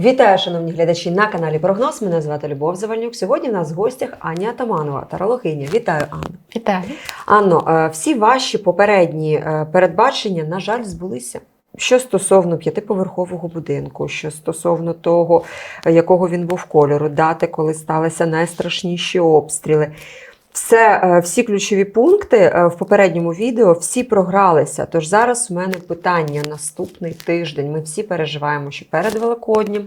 Вітаю, шановні глядачі на каналі Прогноз. Мене звати Любов Завальнюк. Сьогодні в нас в гостях Аня Атаманова, тарологиня. Вітаю, Анна. Вітаю. Анно, е, всі ваші попередні е, передбачення, на жаль, збулися. Що стосовно п'ятиповерхового будинку, що стосовно того, якого він був кольору, дати, коли сталися найстрашніші обстріли. Все, е, всі ключові пункти е, в попередньому відео всі програлися. Тож зараз у мене питання наступний тиждень. Ми всі переживаємо, що перед Великоднім е,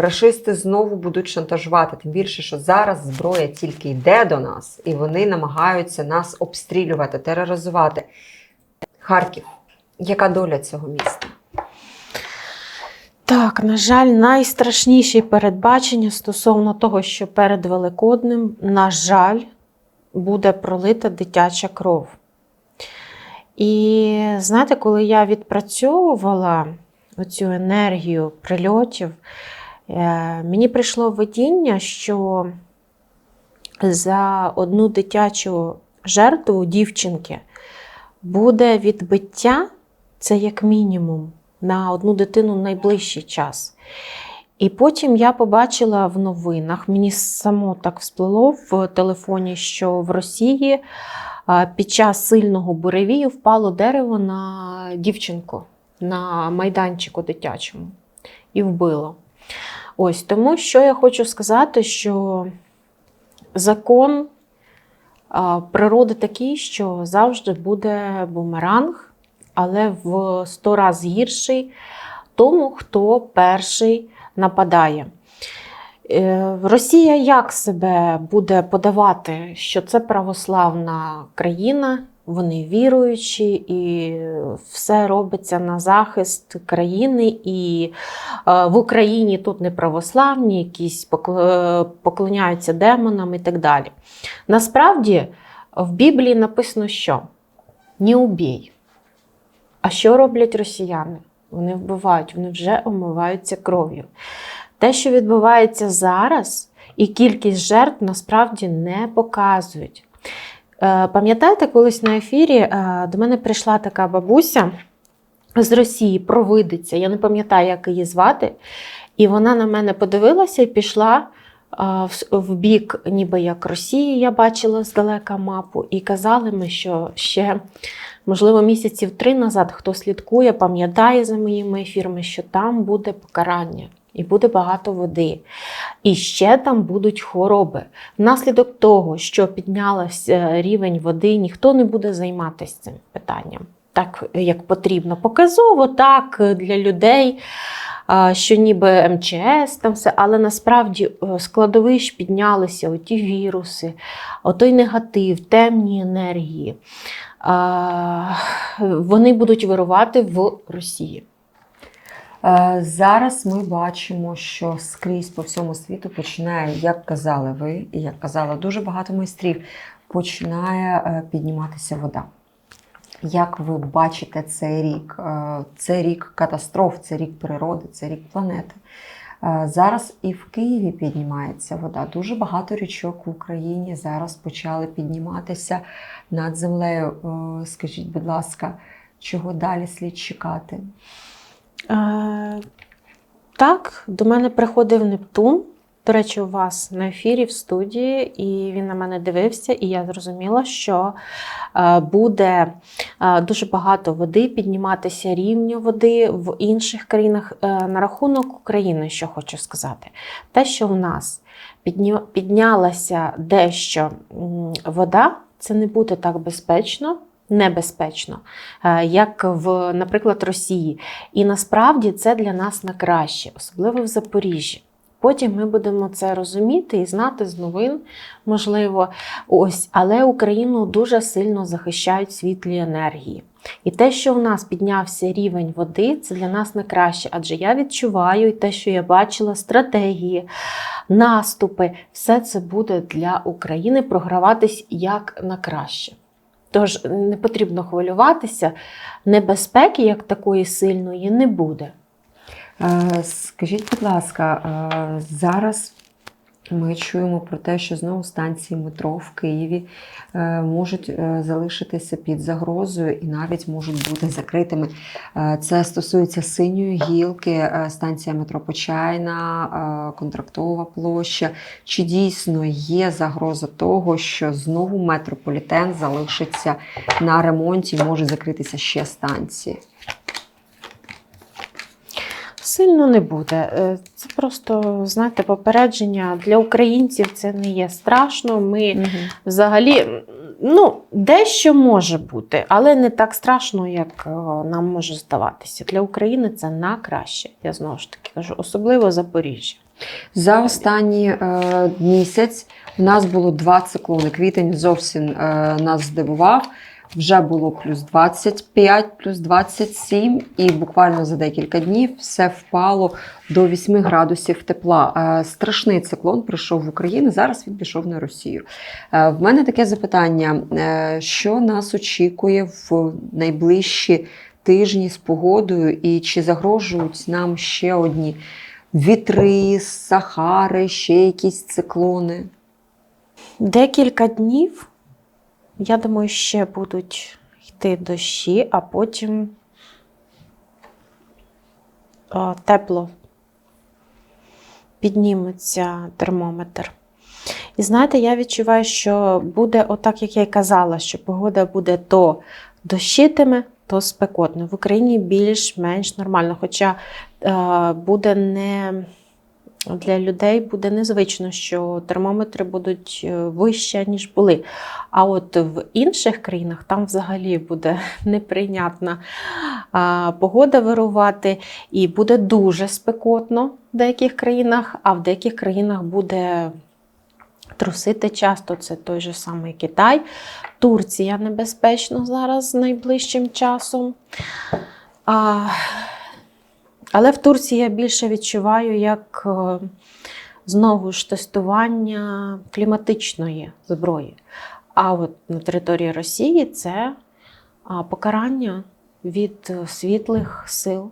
рашисти знову будуть шантажувати. Тим більше, що зараз зброя тільки йде до нас, і вони намагаються нас обстрілювати, тероризувати. Харків. Яка доля цього міста? Так, на жаль, найстрашніші передбачення стосовно того, що перед Великоднем, на жаль, буде пролита дитяча кров. І знаєте, коли я відпрацьовувала оцю енергію прильотів, е, мені прийшло видіння, що за одну дитячу жертву дівчинки буде відбиття, це як мінімум, на одну дитину найближчий час. І потім я побачила в новинах, мені само так всплило в телефоні, що в Росії під час сильного буревію впало дерево на дівчинку на майданчику дитячому і вбило. Ось тому, що я хочу сказати, що закон природи такий, що завжди буде бумеранг, але в 100 разів гірший тому, хто перший нападає. Е, Росія як себе буде подавати, що це православна країна, вони віруючі, і все робиться на захист країни. І е, в Україні тут не православні, якісь поклоняються демонам і так далі. Насправді в Біблії написано, що не убій. А що роблять росіяни? Вони вбивають, вони вже омиваються кров'ю. Те, що відбувається зараз, і кількість жертв насправді не показують. Е, Пам'ятаєте, колись на ефірі е, до мене прийшла така бабуся з Росії, провидиця, я не пам'ятаю, як її звати. І вона на мене подивилася і пішла в- бік, ніби як Росії, я бачила здалека мапу, і казали ми, що ще можливо, місяців три назад, хто слідкує, пам'ятає за моїми ефірами, що там буде покарання і буде багато води. І ще там будуть хвороби. Внаслідок того, що піднявся рівень води, ніхто не буде займатися цим питанням. Так, як потрібно. Показово, так, для людей, що ніби МЧС, там все, але насправді е, складовищ піднялися оті віруси, отой негатив, темні енергії вони будуть вирувати в Росії. Е, Зараз ми бачимо, що скрізь по всьому світу починає, як казали ви, і як казала дуже багато майстрів, починає е, підніматися вода. Як ви бачите цей рік? Е, Це рік катастроф, це рік природи, це рік планети. Е, Зараз і в Києві піднімається вода. Дуже багато річок в Україні зараз почали підніматися над землею. Е, Скажіть, будь ласка, чого далі слід чекати? Так, до мене приходив Нептун. До речі, у вас на ефірі в студії, і він на мене дивився, і я зрозуміла, що е, буде е, дуже багато води, підніматися рівня води в інших країнах. Е, На рахунок України, що хочу сказати, те, що в нас піднялася дещо вода, це не буде так безпечно. Небезпечно, як в, наприклад, Росії. І насправді це для нас на краще, особливо в Запоріжжі. Потім ми будемо це розуміти і знати з новин, можливо, ось, але Україну дуже сильно захищають світлі енергії. І те, що в нас піднявся рівень води, це для нас на краще. Адже я відчуваю і те, що я бачила, стратегії, наступи, все це буде для України програватись як на краще. Тож не потрібно хвилюватися, небезпеки як такої сильної не буде. Е, Скажіть, будь ласка, е, зараз Ми чуємо про те, що знову станції метро в Києві е, можуть залишитися під загрозою і навіть можуть бути закритими. Це стосується синьої гілки, станція метро Почайна, контрактова площа. Чи дійсно є загроза того, що знову метрополітен залишиться на ремонті і можуть закритися ще станції? Сильно не буде. Е, Це просто, знаєте, попередження для українців це не є страшно. Ми взагалі, ну, дещо може бути, але не так страшно, як е, нам може здаватися. Для України це на краще. Я знову ж таки кажу, особливо Запоріжжя. За останній е, місяць у нас було два циклони. Квітень зовсім е, нас здивував. Вже було плюс 25, плюс 27, і буквально за декілька днів все впало до 8 градусів тепла. Е, страшний циклон прийшов в Україну. Зараз він пішов на Росію. Е, в мене таке запитання: е, що нас очікує в найближчі тижні з погодою, і чи загрожують нам ще одні вітри, сахари, ще якісь циклони. Декілька днів, я думаю, ще будуть йти дощі, а потім тепло підніметься термометр. І знаєте, я відчуваю, що буде отак, як я й казала, що погода буде то дощитиме, то спекотно. В Україні більш-менш нормально. Хоча е, буде не для людей буде незвично, що термометри будуть е, вище, ніж були. А от в інших країнах там взагалі буде неприйнятна погода вирувати, і буде дуже спекотно в деяких країнах, а в деяких країнах буде трусити часто. Це той же самий Китай. Турція небезпечно зараз найближчим часом. А, але в Турції я більше відчуваю як е, знову ж тестування кліматичної зброї. А от на території Росії це покарання від е, світлих сил.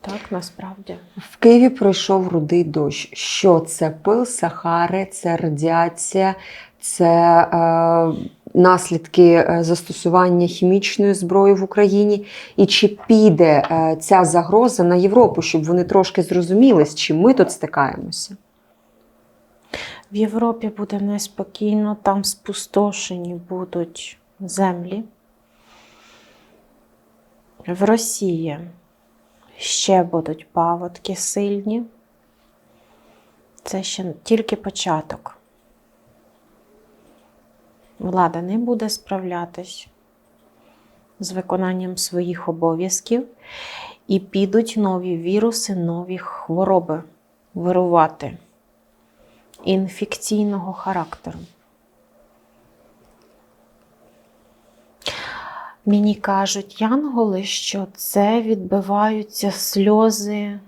Так, насправді. В Києві пройшов рудий дощ. Що це? Пил Сахари, це радіація, це е, наслідки е, застосування хімічної зброї в Україні. І чи піде е, ця загроза на Європу, щоб вони трошки зрозуміли, з чим ми тут стикаємося? В Європі буде неспокійно, там спустошені будуть землі. В Росії ще будуть паводки сильні. Це ще тільки початок. Влада не буде справлятись з виконанням своїх обов'язків, і підуть нові віруси, нові хвороби вирувати інфекційного характеру. Мені кажуть янголи, що це відбиваються сльози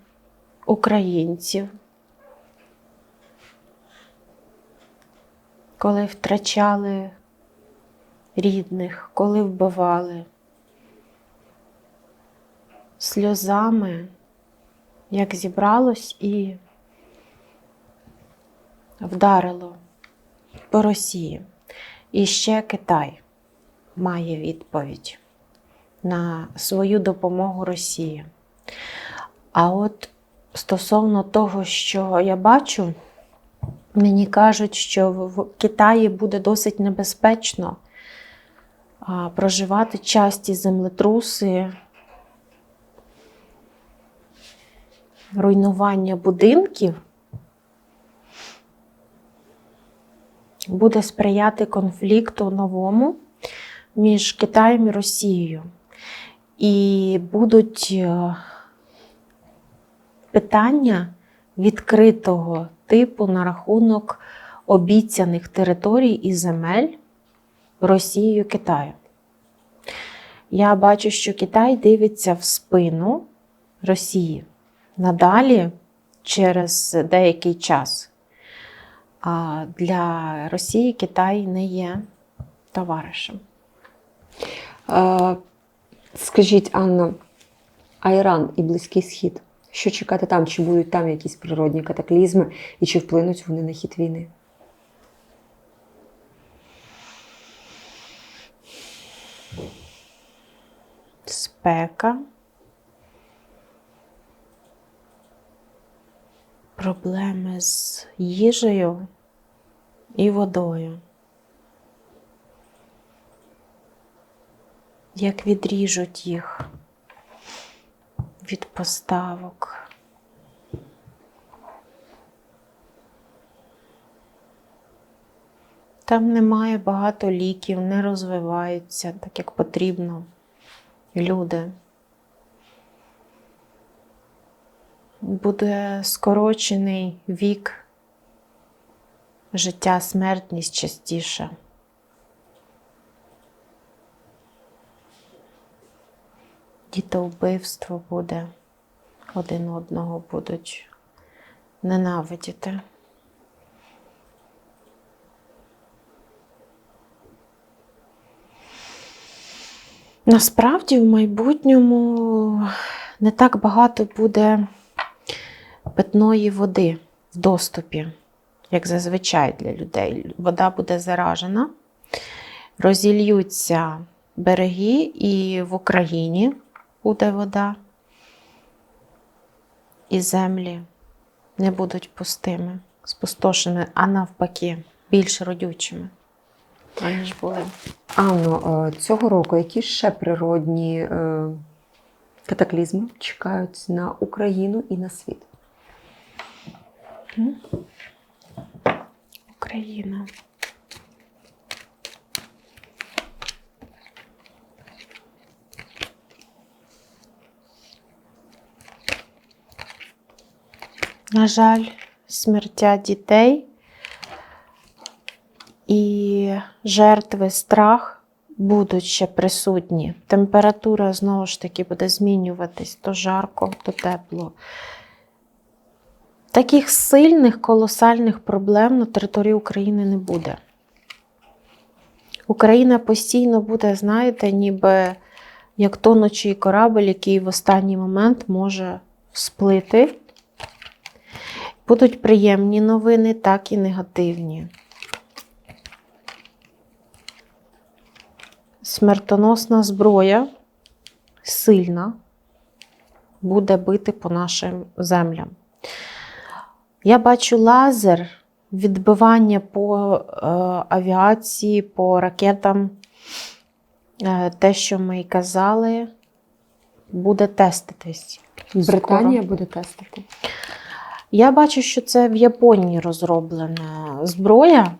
українців, коли втрачали рідних, коли вбивали. Сльозами, як зібралось і вдарило по Росії. І ще Китай має відповідь на свою допомогу Росії. А от стосовно того, що я бачу, мені кажуть, що в Китаї буде досить небезпечно проживати часті землетруси, руйнування будинків. буде сприяти конфлікту новому між Китаєм і Росією. І будуть е, питання відкритого типу на рахунок обіцяних територій і земель Росією Китаю. Я бачу, що Китай дивиться в спину Росії надалі через деякий час. А для Росії Китай не є товаришем. Е, скажіть, Анна, а Іран і Близький Схід Що чекати там? Чи будуть там якісь природні катаклізми, і чи вплинуть вони на хід війни? Спека, проблеми з їжею і водою. Як відріжуть їх від поставок. Там немає багато ліків, не розвиваються так, як потрібно люди. Буде скорочений вік, життя, смертність частіше. Дітовбивство буде, один одного будуть ненавидіти. Насправді в майбутньому не так багато буде питної води в доступі, як зазвичай для людей. Вода буде заражена, розільються береги, і в Україні буде вода, і землі не будуть пустими, спустошеними, а навпаки, більш родючими, аніж були. Анно, цього року які ще природні е, катаклізми чекають на Україну і на світ? Україна. На жаль, смертя дітей і жертви страх будуть ще присутні. Температура знову ж таки буде змінюватись то жарко, то тепло. Таких сильних колосальних проблем на території України не буде. Україна постійно буде, знаєте, ніби як тонучий корабль, який в останній момент може всплити. Будуть приємні новини, так і негативні. Смертоносна зброя сильна буде бити по нашим землям. Я бачу лазер, відбивання по е, авіації, по ракетам. Е, те, що ми й казали, буде теститись. Британія буде тестити. Я бачу, що це в Японії розроблена зброя.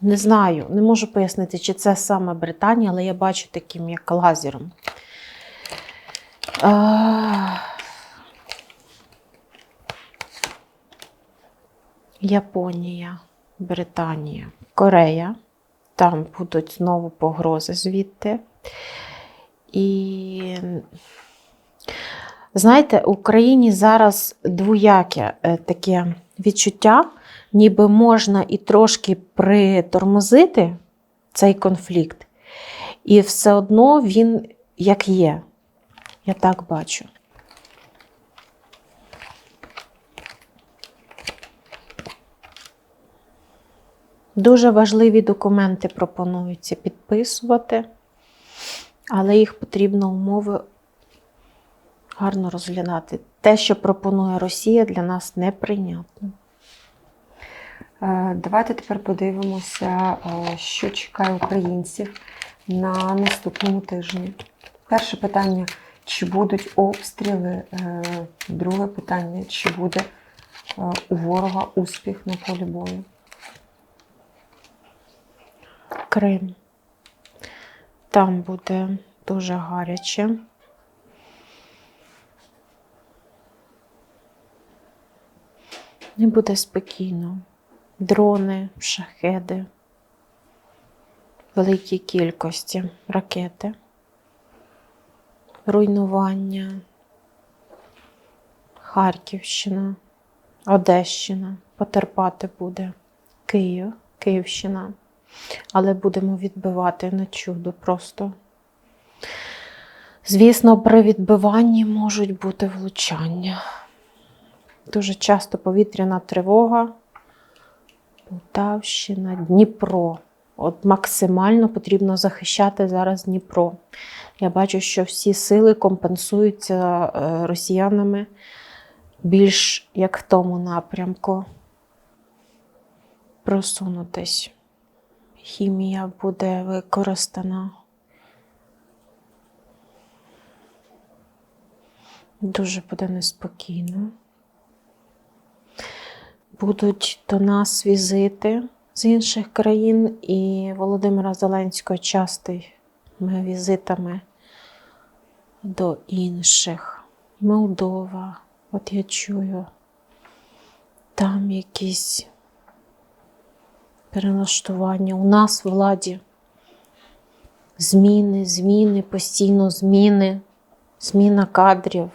Не знаю, не можу пояснити, чи це саме Британія, але я бачу таким як лазером. А... Японія, Британія, Корея. Там будуть знову погрози звідти. І знаєте, в Україні зараз двояке е, таке відчуття, ніби можна і трошки притормозити цей конфлікт, і все одно він як є. Я так бачу. Дуже важливі документи пропонуються підписувати, але їх потрібно умови гарно розглядати. Те, що пропонує Росія, для нас неприйнятно. Е, Давайте тепер подивимося, е, що чекає українців на наступному тижні. Перше питання: чи будуть обстріли? Е, Друге питання: чи буде у ворога успіх на полі бою? Крим. Там буде дуже гаряче. Не буде спокійно. Дрони, шахеди, великі кількості ракети, руйнування, Харківщина, Одещина, потерпати буде, Київ, Київщина. Але будемо відбивати на чудо просто. Звісно, при відбиванні можуть бути влучання. Дуже часто повітряна тривога. Полтавщина, Дніпро. От максимально потрібно захищати зараз Дніпро. Я бачу, що всі сили компенсуються е, росіянами більш як в тому напрямку. Просунутись. Хімія буде використана. Дуже буде неспокійно. Будуть до нас візити з інших країн і Володимира Зеленського частими візитами до інших. Молдова, от я чую, там якісь перелаштування. У нас владі зміни, зміни, постійно зміни, зміна кадрів.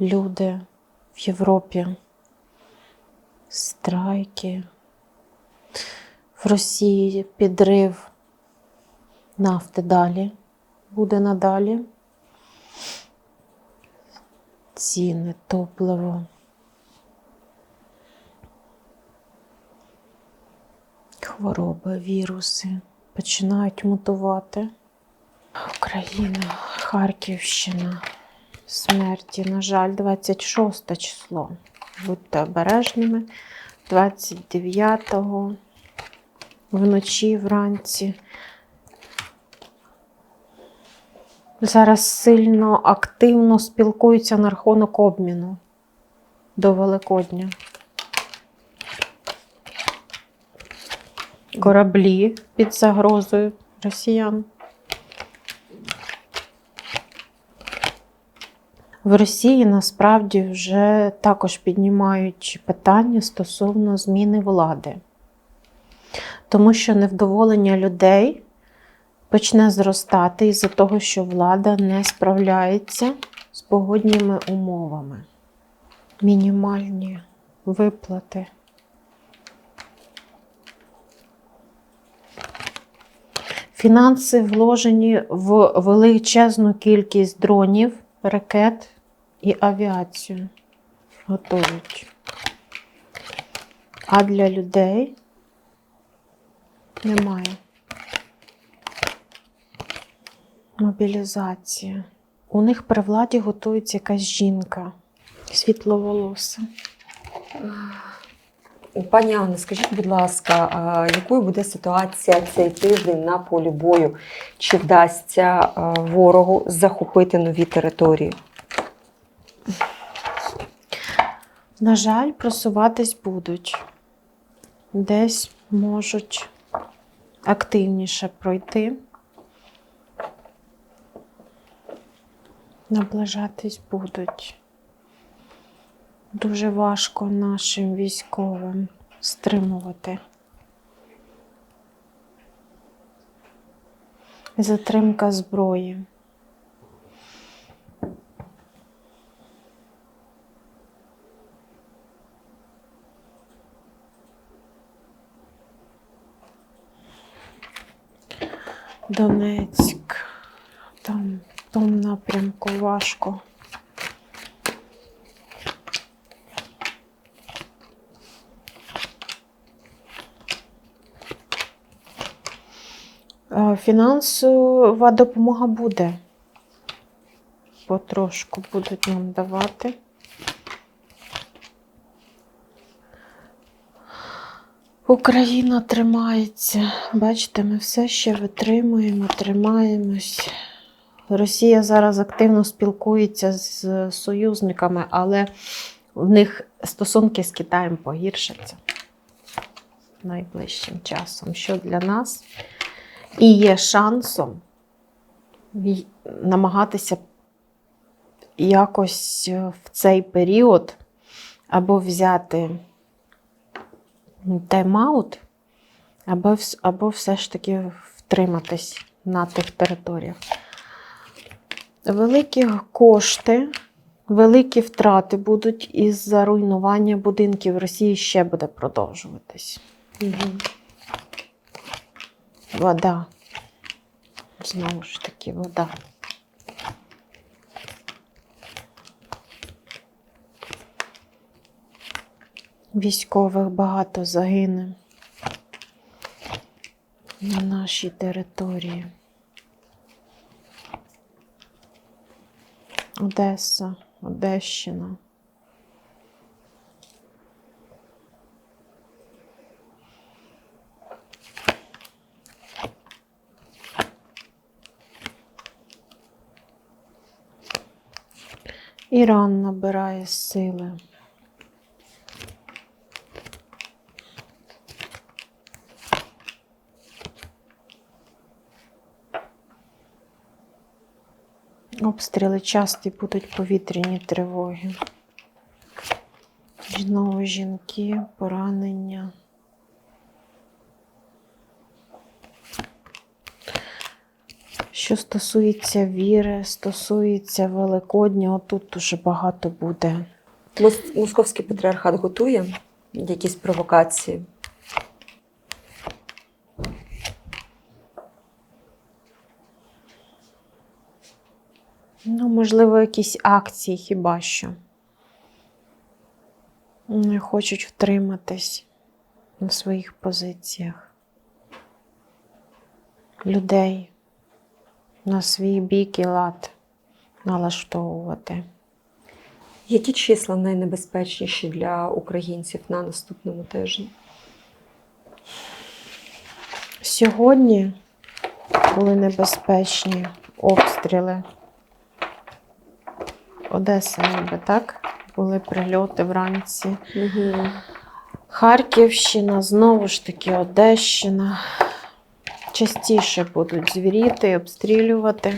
Люди в Європі, страйки, в Росії підрив нафти далі буде надалі. Ціни, топливо. Хвороби, віруси починають мутувати. Україна, Харківщина, смерті, на жаль, 26 число. Будьте обережними. 29-го вночі, вранці. Зараз сильно активно спілкуються на рахунок обміну до Великодня. Кораблі під загрозою росіян. В Росії насправді вже також піднімають питання стосовно зміни влади, тому що невдоволення людей почне зростати із-за того, що влада не справляється з погодніми умовами. Мінімальні виплати. Фінанси вложені в величезну кількість дронів, ракет і авіацію. Готують. А для людей немає. Мобілізація. У них при владі готується якась жінка світловолоса. Пані Анна, скажіть, будь ласка, якою буде ситуація цей тиждень на полі бою? Чи вдасться ворогу захопити нові території? На жаль, просуватись будуть. Десь можуть активніше пройти. Наближатись будуть. Дуже важко нашим військовим стримувати. Затримка зброї. Донецьк. Там в тому напрямку важко. Фінансова допомога буде. Потрошку будуть нам давати. Україна тримається. Бачите, ми все ще витримуємо, тримаємось. Росія зараз активно спілкується з союзниками, але в них стосунки з Китаєм погіршаться найближчим часом, що для нас і є шансом намагатися якось в цей період або взяти тайм-аут, або, або все ж таки втриматись на тих територіях. Великі кошти, великі втрати будуть із-за руйнування будинків в Росії ще буде продовжуватись. Вода. Знову ж таки, вода. Військових багато загине на нашій території. Одеса, Одещина. Іран набирає сили. Обстріли часті будуть повітряні тривоги. Знову жінки, поранення. Що стосується віри, стосується Великодня, тут дуже багато буде. Московський патріархат готує якісь провокації. Ну, можливо, якісь акції хіба що. Не хочуть втриматись на своїх позиціях. Людей на свій бік і лад налаштовувати. Які числа найнебезпечніші для українців на наступному тижні? Сьогодні були небезпечні обстріли. Одеса ніби, так? Були прильоти вранці. Угу. Харківщина, знову ж таки, Одещина. Частіше будуть звіріти, обстрілювати.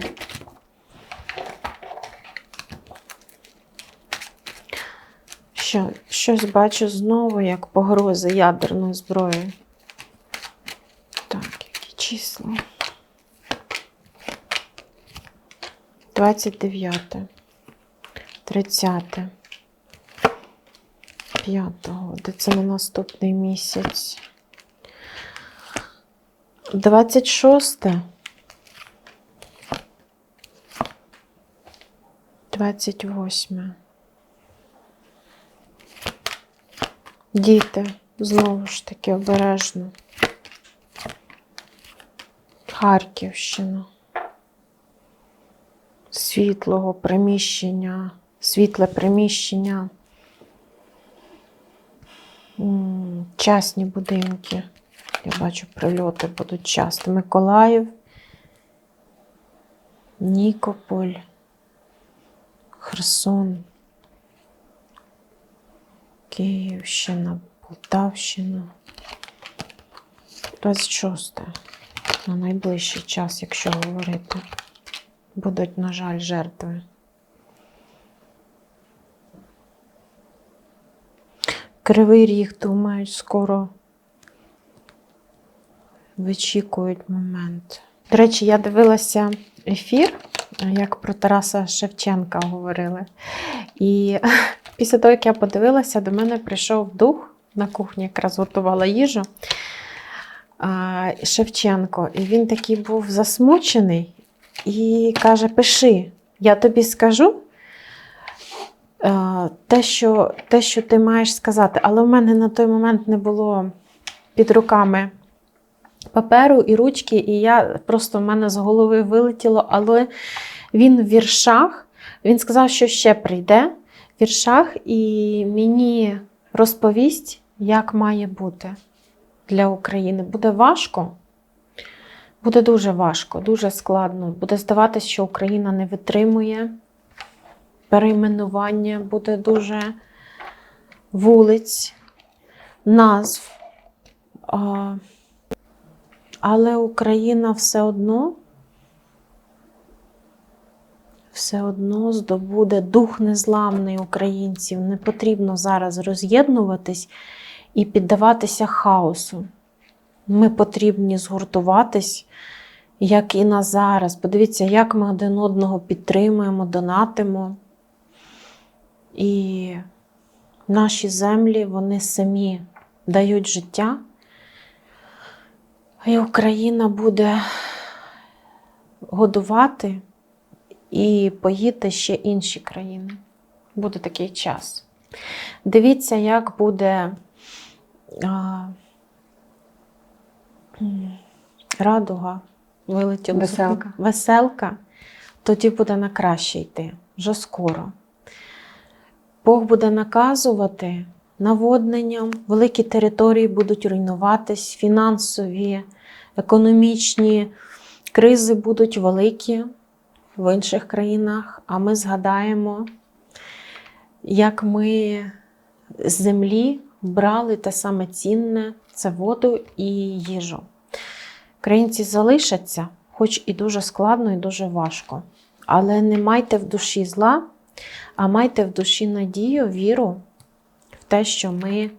Що, щось бачу знову, як погрози ядерної зброї. Так, які числа? 29, 30, 5, де це на наступний місяць. 26. 28. Діти, знову ж таки, обережно. Харківщина. Світлого приміщення, світле приміщення. М, Частні будинки. Я бачу, прильоти будуть часто. Миколаїв, Нікополь, Херсон, Київщина, Полтавщина. 26 на найближчий час, якщо говорити. Будуть, на жаль, жертви. Кривий ріг, думають, скоро вичікують момент. До речі, я дивилася ефір, як про Тараса Шевченка говорили. І після того, як я подивилася, до мене прийшов дух на кухні, якраз готувала їжу. Шевченко. І він такий був засмучений і каже: Пиши, я тобі скажу. Е, Те що, те, що ти маєш сказати, але в мене на той момент не було під руками паперу і ручки, і я просто в мене з голови вилетіло, але він в віршах, він сказав, що ще прийде в віршах і мені розповість, як має бути для України. Буде важко. Буде дуже важко, дуже складно. Буде здаватися, що Україна не витримує перейменування, буде дуже вулиць, назв. Але Україна все одно, все одно здобуде дух незламний українців. Не потрібно зараз роз'єднуватись і піддаватися хаосу. Ми потрібні згуртуватись, як і на зараз. Подивіться, як ми один одного підтримуємо, донатимо. І наші землі вони самі дають життя. І Україна буде годувати і поїти ще інші країни. Буде такий час. Дивіться, як буде а, радуга вилетіла. Веселка. Веселка, тоді буде на краще йти вже скоро. Бог буде наказувати наводненням, великі території будуть руйнуватись, фінансові, економічні кризи будуть великі в інших країнах, а ми згадаємо, як ми з землі брали те саме цінне це воду і їжу. Українці залишаться, хоч і дуже складно, і дуже важко. Але не майте в душі зла, а майте в душі надію, віру в те, що ми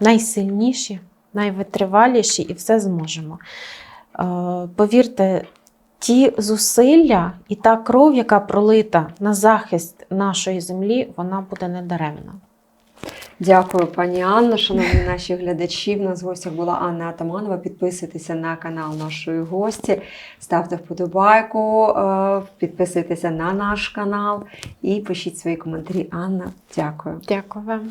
найсильніші, найвитриваліші і все зможемо. Е, Повірте, ті зусилля і та кров, яка пролита на захист нашої землі, вона буде недаремна. Дякую, пані Анно. Шановні наші глядачі. В нас в гостях була Анна Атаманова. Підписуйтеся на канал нашої гості, ставте вподобайку, е, підписуйтеся на наш канал і пишіть свої коментарі. Анна, дякую. Дякую вам.